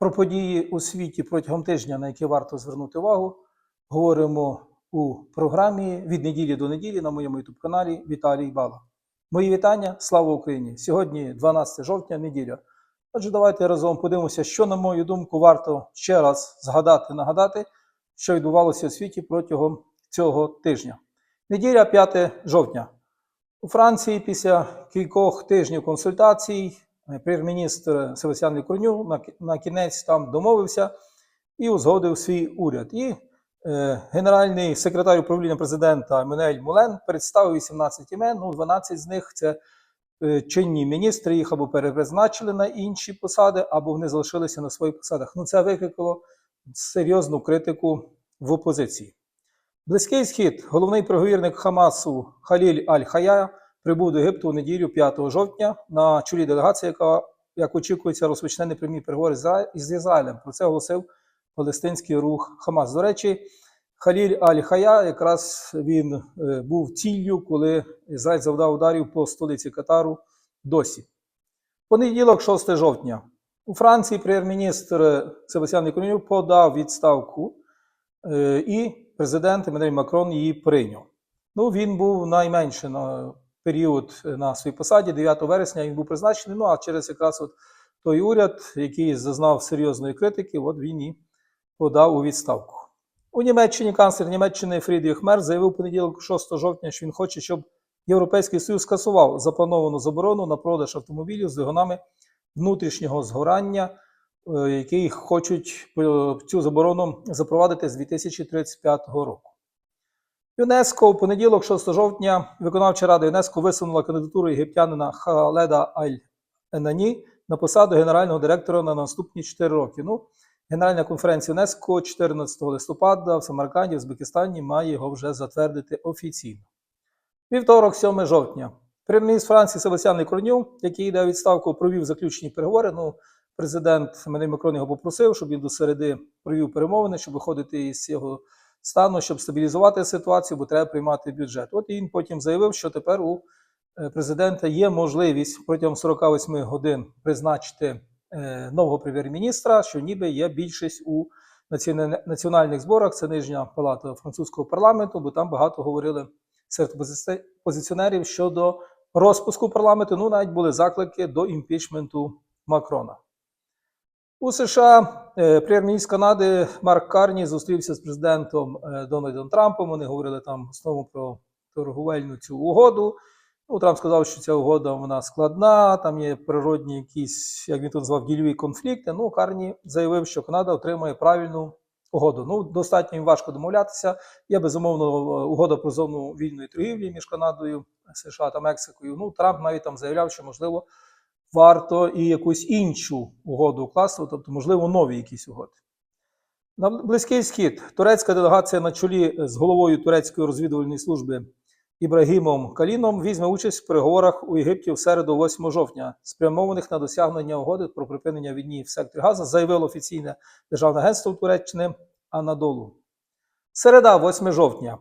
Про події у світі протягом тижня, на які варто звернути увагу, говоримо у програмі від неділі до неділі на моєму youtube каналі Віталій Бала. Мої вітання, слава Україні! Сьогодні 12 жовтня, неділя. Отже, давайте разом подивимося, що, на мою думку, варто ще раз згадати, нагадати, що відбувалося у світі протягом цього тижня. Неділя 5 жовтня. У Франції після кількох тижнів консультацій прем'єр-міністр Себастьян Лікурню на, кінець там домовився і узгодив свій уряд. І е, генеральний секретар управління президента Еммануель Мулен представив 18 імен. Ну, 12 з них це е, чинні міністри, їх або перепризначили на інші посади, або вони залишилися на своїх посадах. Ну, це викликало серйозну критику в опозиції. Близький схід, головний переговірник Хамасу Халіль Аль-Хая прибув до Єгипту у неділю 5 жовтня на чолі делегації, яка, як очікується, розпочне непрямі переговори з Ізраїлем. Про це оголосив палестинський рух Хамас. До речі, Халіль Аль-Хая якраз він е, був ціллю, коли Ізраїль завдав ударів по столиці Катару досі. Понеділок, 6 жовтня. У Франції прем'єр-міністр Себастьян Ліконів подав відставку Е, і президент Еммануель Макрон її прийняв. Ну, він був найменше на період на своїй посаді, 9 вересня він був призначений. Ну а через якраз от той уряд, який зазнав серйозної критики, от він і подав у відставку. У Німеччині канцлер Німеччини Фрідріх Мерц заявив понеділок, 6 жовтня, що він хоче, щоб Європейський Союз скасував заплановану заборону на продаж автомобілів з двигунами внутрішнього згорання е, які хочуть е, цю заборону запровадити з 2035 року. ЮНЕСКО у понеділок, 6 жовтня, виконавча рада ЮНЕСКО висунула кандидатуру єгиптянина Халеда Аль-Енані на посаду генерального директора на наступні 4 роки. Ну, Генеральна конференція ЮНЕСКО 14 листопада в Самарканді, в Узбекистані, має його вже затвердити офіційно. Вівторок, 7 жовтня. Прем'єр-міністр Франції Себастьян Лікорню, який йде відставку, провів заключні переговори. Ну, президент Еммануель Макрон його попросив, щоб він до середи провів перемовини, щоб виходити із цього стану, щоб стабілізувати ситуацію, бо треба приймати бюджет. От і він потім заявив, що тепер у е, президента є можливість протягом 48 годин призначити е, нового прем'єр-міністра, що ніби є більшість у націона- національних зборах. Це нижня палата французького парламенту, бо там багато говорили серед опозиціонерів щодо розпуску парламенту. Ну, навіть були заклики до імпічменту Макрона. У США е, прем'єр-міністр Канади Марк Карні зустрівся з президентом е, Дональдом Трампом. Вони говорили там основному про торговельну цю угоду. Ну, Трамп сказав, що ця угода вона складна, там є природні якісь, як він тут назвав, дільові конфлікти. Ну, Карні заявив, що Канада отримає правильну угоду. Ну, достатньо їм важко домовлятися. Є безумовно угода про зону вільної торгівлі між Канадою, США та Мексикою. Ну, Трамп навіть там заявляв, що можливо варто і якусь іншу угоду укласти, тобто, можливо, нові якісь угоди. На Близький Схід турецька делегація на чолі з головою турецької розвідувальної служби Ібрагімом Каліном візьме участь в переговорах у Єгипті в середу 8 жовтня, спрямованих на досягнення угоди про припинення війни в секторі Газа, заявило офіційне державне агентство Туреччини Анадолу. Середа, 8 жовтня.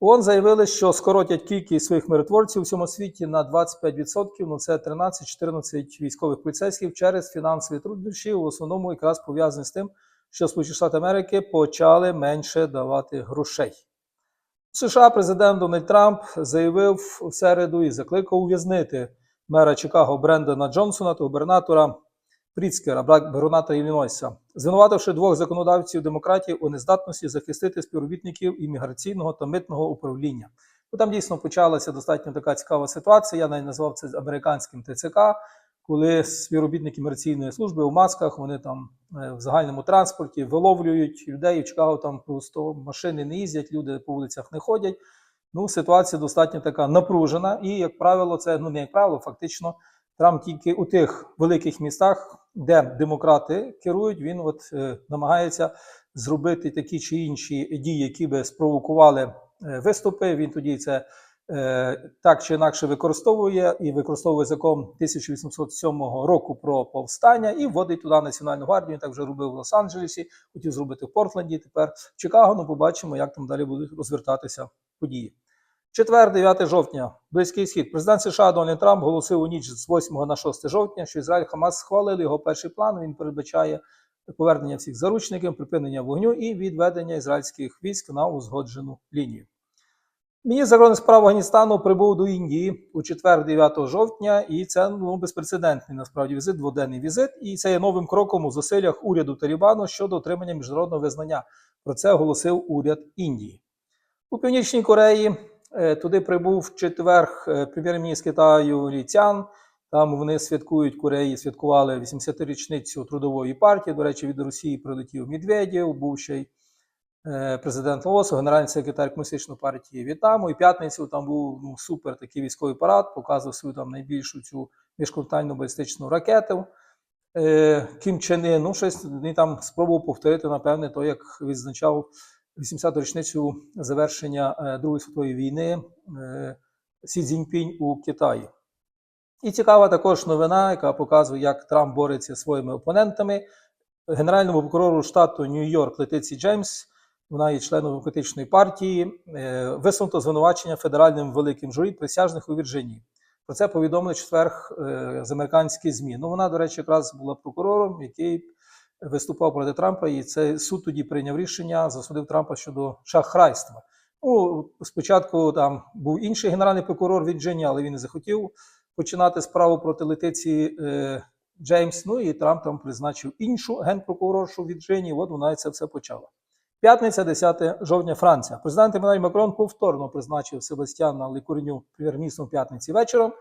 ООН заявили, що скоротять кількість своїх миротворців у всьому світі на 25%, ну це 13-14 військових поліцейських через фінансові труднощі, в основному якраз пов'язані з тим, що Сполучені Штати Америки почали менше давати грошей. У США президент Дональд Трамп заявив у середу і закликав ув'язнити мера Чикаго Брендона Джонсона та губернатора Пріцкера, брат губернатора Іллінойса, звинувативши двох законодавців демократів у нездатності захистити співробітників імміграційного та митного управління. Ну, там дійсно почалася достатньо така цікава ситуація. Я навіть назвав це американським ТЦК, коли співробітники міграційної служби у масках вони там е, в загальному транспорті виловлюють людей. В Чикаго там просто машини не їздять, люди по вулицях не ходять. Ну, ситуація достатньо така напружена, і, як правило, це ну не як правило, фактично Трамп тільки у тих великих містах, де демократи керують, він от е, намагається зробити такі чи інші дії, які би спровокували е, виступи. Він тоді це е, так чи інакше використовує і використовує закон 1807 року про повстання і вводить туди Національну гвардію. Так вже робив в Лос-Анджелесі, хотів зробити в Портленді. Тепер в Чикаго. Ну, побачимо, як там далі будуть розвертатися події. Четвер, 9 жовтня, Близький Схід. Президент США Дональд Трамп голосив у ніч з 8 на 6 жовтня, що Ізраїль Хамас схвалили його перший план. Він передбачає повернення всіх заручників, припинення вогню і відведення ізраїльських військ на узгоджену лінію. Міністр закордонних справ Афганістану прибув до Індії у четвер, 9 жовтня, і це ну, безпрецедентний насправді візит, дводенний візит. І це є новим кроком у зусиллях уряду Талібану щодо отримання міжнародного визнання. Про це оголосив уряд Індії. У Північній Кореї туди прибув в четвер е, прем'єр-міністр Китаю Лі Цян. Там вони святкують Кореї, святкували 80-річницю трудової партії. До речі, від Росії прилетів Медведєв, був ще й е, президент ООСу, генеральний секретар Комуністичної партії В'єтнаму. І п'ятницю там був ну, супер такий військовий парад, показував свою там найбільшу цю міжконтинентальну балістичну ракету. Е, Кім Чен Ін, ну щось він там спробував повторити, напевне, то як відзначав 80-ту річницю завершення е, Другої світової війни е, Сі Цзіньпінь у Китаї. І цікава також новина, яка показує, як Трамп бореться зі своїми опонентами. Генеральному прокурору штату Нью-Йорк Летиці Джеймс, вона є членом демократичної партії, е, висунуто звинувачення федеральним великим журі присяжних у Вірджинії. Про це повідомили в четвер е, з американських ЗМІ. Ну, вона, до речі, якраз була прокурором, який виступав проти Трампа, і цей суд тоді прийняв рішення, засудив Трампа щодо шахрайства. Ну, спочатку там був інший генеральний прокурор Вірджинії, але він не захотів починати справу проти Летиці е, Джеймс. Ну і Трамп там призначив іншу генпрокуроршу Вірджинії. От вона і це все почала. П'ятниця, 10 жовтня, Франція. Президент Еммануель Макрон повторно призначив Себастьяна Лікурню прем'єр-міністром п'ятниці вечором,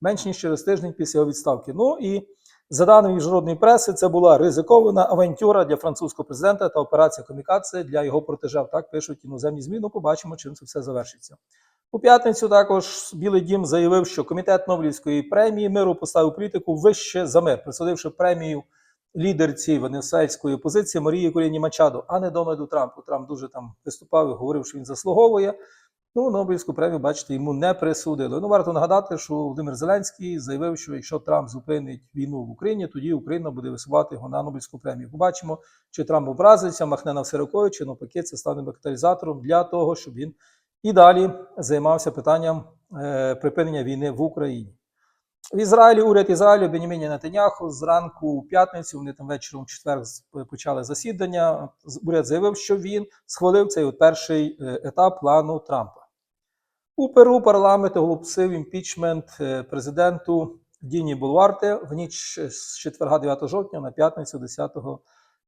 менш ніж через тиждень після його відставки. Ну і за даними міжнародної преси, це була ризикована авантюра для французького президента та операція комікації для його протежев. Так пишуть іноземні змі. Ну, побачимо, чим це все завершиться. У п'ятницю також Білий Дім заявив, що комітет Нобелівської премії миру поставив політику вище за мир, присудивши премію лідерці венесуельської опозиції Марії Куріні Мачадо, а не Дональду Трампу. Трамп дуже там виступав і говорив, що він заслуговує. Ну, Нобелівську премію, бачите, йому не присудили. Ну, варто нагадати, що Володимир Зеленський заявив, що якщо Трамп зупинить війну в Україні, тоді Україна буде висувати його на Нобелівську премію. Побачимо, чи Трамп образиться, махне на все рукою, чи навпаки, це стане каталізатором для того, щоб він і далі займався питанням е, припинення війни в Україні. В Ізраїлі уряд Ізраїлю Беніміні Нетаняху зранку у п'ятницю, вони там вечором в четвер почали засідання. Уряд заявив, що він схвалив цей перший е, етап плану Трампа. У Перу парламент оголосив імпічмент е, президенту Діні Булварте в ніч з четверга 9 жовтня на п'ятницю 10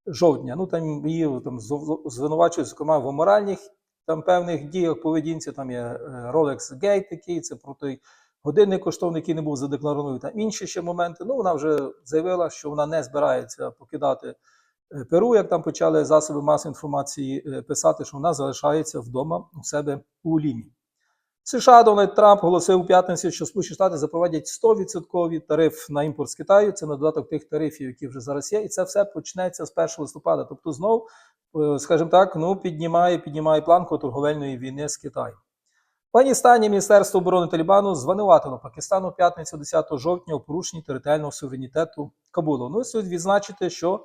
жовтня. Ну там її там звинувачують, зокрема, в аморальних там певних діях поведінці. Там є е, Rolex Gate такий, це про той годинник коштовний, який не був задекларований, там інші ще моменти. Ну, вона вже заявила, що вона не збирається покидати е, Перу, як там почали засоби масової інформації писати, що вона залишається вдома у себе у Лімі. США Дональд Трамп оголосив у п'ятницю, що Сполучені Штати запровадять 100% тариф на імпорт з Китаю. Це на додаток тих тарифів, які вже зараз є, і це все почнеться з 1 листопада. Тобто, знов, е, скажімо так, ну піднімає, піднімає планку торговельної війни з Китаєм. В Афганістані Міністерство оборони Талібану звинуватило Пакистан у п'ятницю 10 жовтня у порушенні територіального суверенітету Кабулу. Ну слід відзначити, що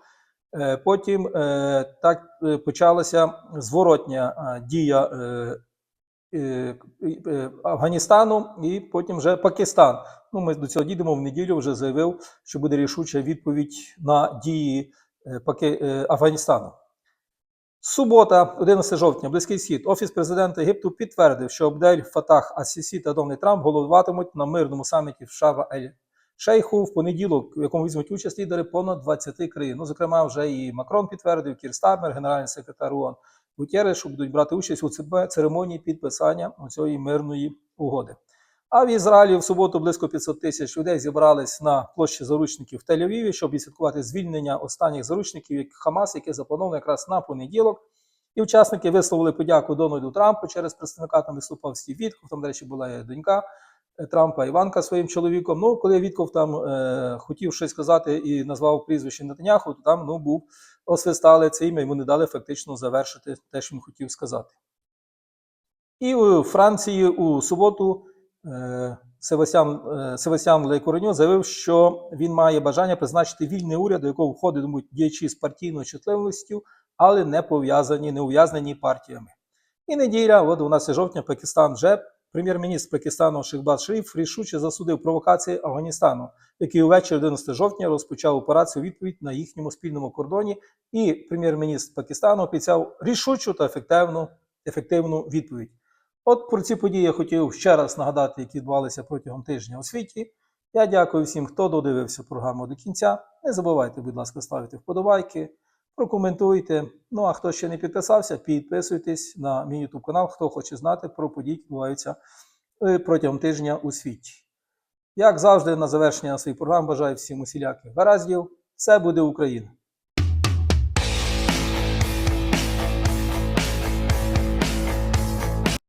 е, потім е, так е, почалася зворотня е, дія е, Афганістану і потім вже Пакистан. Ну, ми до цього дійдемо в неділю. Вже заявив, що буде рішуча відповідь на дії е, е, Афганістану. Субота, 11 жовтня, Близький Схід. Офіс президента Єгипту підтвердив, що Абдель Фатах Асісі та Дональд Трамп головуватимуть на мирному саміті в Шарм ель Шейху в понеділок, в якому візьмуть участь лідери понад 20 країн. Ну, зокрема, вже і Макрон підтвердив, Кір Стармер, генеральний секретар ООН, Гутєреш, що будуть брати участь у церемонії підписання цієї мирної угоди. А в Ізраїлі в суботу близько 500 тисяч людей зібрались на площі заручників в Тель-Авіві, щоб відсвяткувати звільнення останніх заручників, як Хамас, яке заплановано якраз на понеділок. І учасники висловили подяку Дональду Трампу через представника. Там виступав Стів Вітков, там, до речі, була донька Трампа Іванка своїм чоловіком. Ну, коли Вітков там е, хотів щось сказати і назвав прізвище Нетаняху, то там ну, був освистали це ім'я, йому не дали фактично завершити те, що він хотів сказати. І у Франції у суботу е, Севастьян, е, Лейкореньо заявив, що він має бажання призначити вільний уряд, до якого входитимуть діячі з партійною чутливістю, але не пов'язані, не ув'язнені партіями. І неділя, от 12 жовтня, Пакистан вже прем'єр-міністр Пакистану Шехбаз Шериф рішуче засудив провокації Афганістану, який увечері 11 жовтня розпочав операцію відповідь на їхньому спільному кордоні. І прем'єр-міністр Пакистану обіцяв рішучу та ефективну, ефективну відповідь. От про ці події я хотів ще раз нагадати, які відбувалися протягом тижня у світі. Я дякую всім, хто додивився програму до кінця. Не забувайте, будь ласка, ставити вподобайки, прокоментуйте. Ну а хто ще не підписався, підписуйтесь на мій YouTube канал, хто хоче знати про події, які відбуваються е, протягом тижня у світі. Як завжди, на завершення своїх програм бажаю всім усіляких гараздів. Все буде Україна!